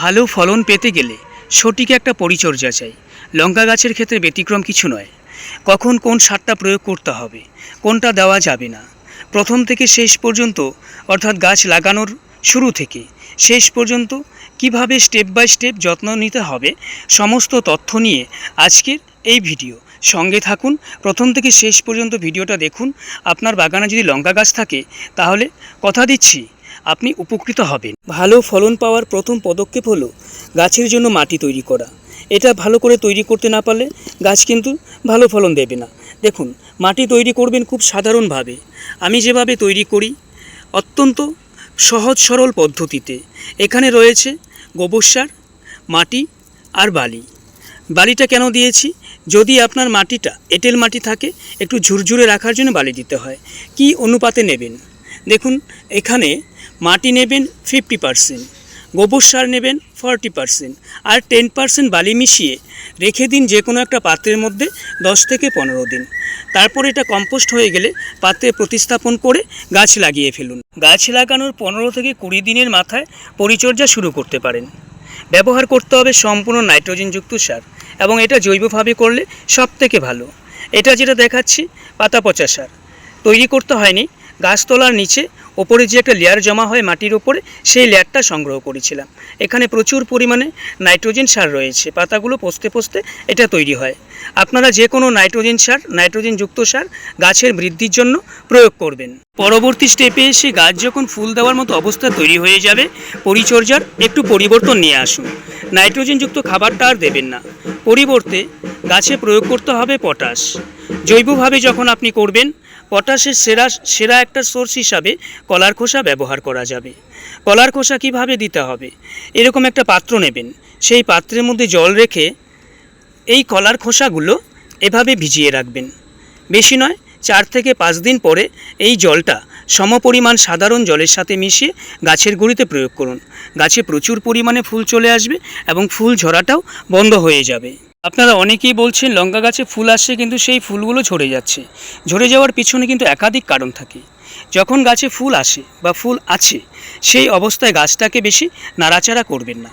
ভালো ফলন পেতে গেলে সঠিক একটা পরিচর্যা চাই। লঙ্কা গাছের ক্ষেত্রে ব্যতিক্রম কিছু নয়। কখন কোন সারটা প্রয়োগ করতে হবে, কোনটা দেওয়া যাবে না। প্রথম থেকে শেষ পর্যন্ত, অর্থাৎ গাছ লাগানোর শুরু থেকে শেষ পর্যন্ত কীভাবে স্টেপ বাই স্টেপ যত্ন নিতে হবে, সমস্ত তথ্য নিয়ে আজকের এই ভিডিও। সঙ্গে থাকুন, প্রথম থেকে শেষ পর্যন্ত ভিডিওটা দেখুন। আপনার বাগানে যদি লঙ্কা গাছ থাকে, তাহলে কথা দিচ্ছি। আপনি উপকৃত হবেন। ভালো ফলন পাওয়ার প্রথম পদক্ষেপ হলো গাছের জন্য মাটি তৈরি করা। এটা ভালো করে তৈরি করতে না পারলে গাছ কিন্তু ভালো ফলন দেবে না। দেখুন, মাটি তৈরি করবেন খুব সাধারণভাবে। আমি যেভাবে তৈরি করি, অত্যন্ত সহজ সরল পদ্ধতিতে। এখানে রয়েছে গোবর সার, মাটি আর বালি। বালিটা কেন দিয়েছি? যদি আপনার মাটিটা এঁটেল মাটি থাকে, একটু ঝুরঝুরে রাখার জন্য বালি দিতে হয়। কি অনুপাতে নেবেন? দেখুন, এখানে মাটি নেবেন ফিফটি পারসেন্ট গোবর সার নেবেন ফর্টি পারসেন্ট আর টেন পারসেন্ট বালি মিশিয়ে রেখে দিন যে কোনো একটা পাত্রের মধ্যে দশ থেকে পনেরো দিন। তারপর এটা কম্পোস্ট হয়ে গেলে পাত্রে প্রতিস্থাপন করে গাছ লাগিয়ে ফেলুন। গাছ লাগানোর পনেরো থেকে কুড়ি দিনের মাথায় পরিচর্যা শুরু করতে পারেন। ব্যবহার করতে হবে সম্পূর্ণ নাইট্রোজেনযুক্ত সার এবং এটা জৈবভাবে করলে সব থেকে ভালো। এটা যেটা দেখাচ্ছি, পাতা পচা সার। তৈরি করতে হয়নি গাছতলার নিচে, ওপরে যে একটা লেয়ার জমা হয় মাটির ওপরে সেই লেয়ারটা সংগ্রহ করেছিলাম। এখানে প্রচুর পরিমাণে নাইট্রোজেন সার রয়েছে, পাতাগুলো পচতে পচতে এটা তৈরি হয়। আপনারা যে কোনো নাইট্রোজেন সার নাইট্রোজেনযুক্ত সার গাছের বৃদ্ধির জন্য প্রয়োগ করবেন। পরবর্তী স্টেপে এসে গাছ যখন ফুল দেওয়ার মতো অবস্থা তৈরি হয়ে যাবে, পরিচর্যার একটু পরিবর্তন নিয়ে আসুন। নাইট্রোজেনযুক্ত খাবারটা আর দেবেন না। পরিবর্তে গাছে প্রয়োগ করতে হবে পটাশ। জৈবভাবে যখন আপনি করবেন পটাশের সেরা সেরা একটা সোর্স হিসাবে কলার খোসা ব্যবহার করা যাবে। কলার খোসা কীভাবে দিতে হবে? এরকম একটা পাত্র নেবেন। সেই পাত্রের মধ্যে জল রেখে এই কলার খোসাগুলো এভাবে ভিজিয়ে রাখবেন। বেশি নয়, চার থেকে পাঁচ দিন পরে এই জলটা সমপরিমাণ সাধারণ জলের সাথে মিশিয়ে গাছের গুঁড়িতে প্রয়োগ করুন। গাছে প্রচুর পরিমাণে ফুল চলে আসবে এবং ফুল ঝরাটাও বন্ধ হয়ে যাবে। আপনারা অনেকেই বলছেন লঙ্কা গাছে ফুল আসছে কিন্তু সেই ফুলগুলো ঝরে যাচ্ছে। ঝরে যাওয়ার পিছনে কিন্তু একাধিক কারণ থাকে। যখন গাছে ফুল আসে বা ফুল আছে, সেই অবস্থায় গাছটাকে বেশি নাড়াচাড়া করবেন না।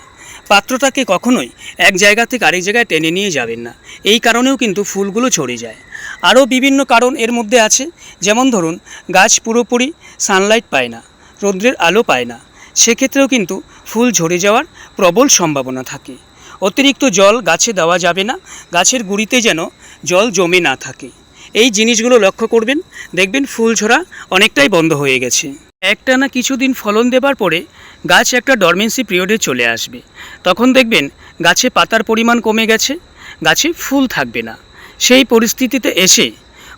পাত্রটাকে কখনোই এক জায়গা থেকে আরেক জায়গায় টেনে নিয়ে যাবেন না। এই কারণেও কিন্তু ফুলগুলো ঝরে যায়। আরও বিভিন্ন কারণ এর মধ্যে আছে। যেমন ধরুন, গাছ পুরোপুরি সানলাইট পায় না, রৌদ্রের আলো পায় না। সেক্ষেত্রেও কিন্তু ফুল ঝরে যাওয়ার প্রবল সম্ভাবনা থাকে। অতিরিক্ত জল গাছে দেওয়া যাবে না। গাছের গুঁড়িতে যেন জল জমে না থাকে। এই জিনিসগুলো লক্ষ্য করবেন। দেখবেন ফুল ঝরা অনেকটাই বন্ধ হয়ে গেছে। একটা না কিছুদিন ফলন দেবার পরে গাছ একটা ডরমেন্সি পিরিয়ডে চলে আসবে। তখন দেখবেন গাছে পাতার পরিমাণ কমে গেছে। গাছে ফুল থাকবে না। সেই পরিস্থিতিতে এসে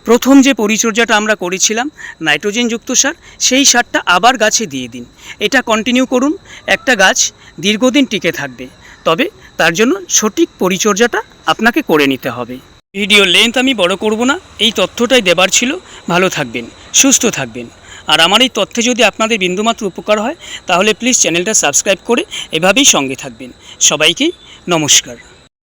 প্রথম যে পরিচর্যাটা আমরা করেছিলাম, নাইট্রোজেনযুক্ত সার, সেই সারটা আবার গাছে দিয়ে দিন। এটা কন্টিনিউ করুন। একটা গাছ দীর্ঘদিন টিকে থাকবে। তবে তার জন্য সঠিক পরিচর্যাটা আপনাকে করে নিতে হবে। ভিডিও লেন্থ আমি বড় করব না, এই তথ্যটাই দেবার ছিল। ভালো থাকবেন, সুস্থ থাকবেন। আর আমার এই তথ্যে যদি আপনাদের বিন্দুমাত্র উপকার হয়, তাহলে প্লিজ চ্যানেলটা সাবস্ক্রাইব করে এভাবেই সঙ্গে থাকবেন। সবাইকেই নমস্কার।